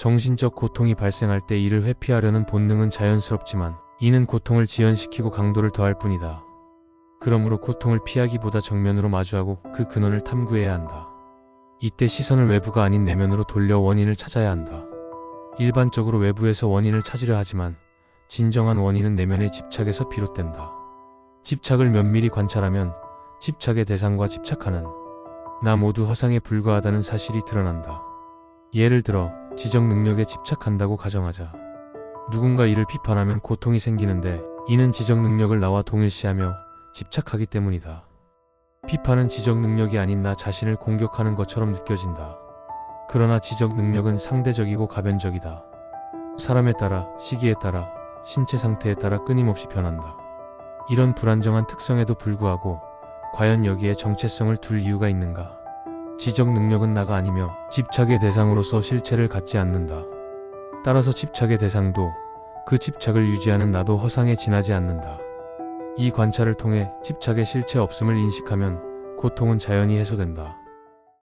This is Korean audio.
정신적 고통이 발생할 때 이를 회피하려는 본능은 자연스럽지만 이는 고통을 지연시키고 강도를 더할 뿐이다. 그러므로 고통을 피하기보다 정면으로 마주하고 그 근원을 탐구해야 한다. 이때 시선을 외부가 아닌 내면으로 돌려 원인을 찾아야 한다. 일반적으로 외부에서 원인을 찾으려 하지만 진정한 원인은 내면의 집착에서 비롯된다. 집착을 면밀히 관찰하면 집착의 대상과 집착하는 나 모두 허상에 불과하다는 사실이 드러난다. 예를 들어 지적 능력에 집착한다고 가정하자. 누군가 이를 비판하면 고통이 생기는데 이는 지적 능력을 나와 동일시하며 집착하기 때문이다. 비판은 지적 능력이 아닌 나 자신을 공격하는 것처럼 느껴진다. 그러나 지적 능력은 상대적이고 가변적이다. 사람에 따라, 시기에 따라, 신체 상태에 따라 끊임없이 변한다. 이런 불안정한 특성에도 불구하고 과연 여기에 정체성을 둘 이유가 있는가? 지적 능력은 나가 아니며 집착의 대상으로서 실체를 갖지 않는다. 따라서 집착의 대상도 그 집착을 유지하는 나도 허상에 지나지 않는다. 이 관찰을 통해 집착의 실체 없음을 인식하면 고통은 자연히 해소된다.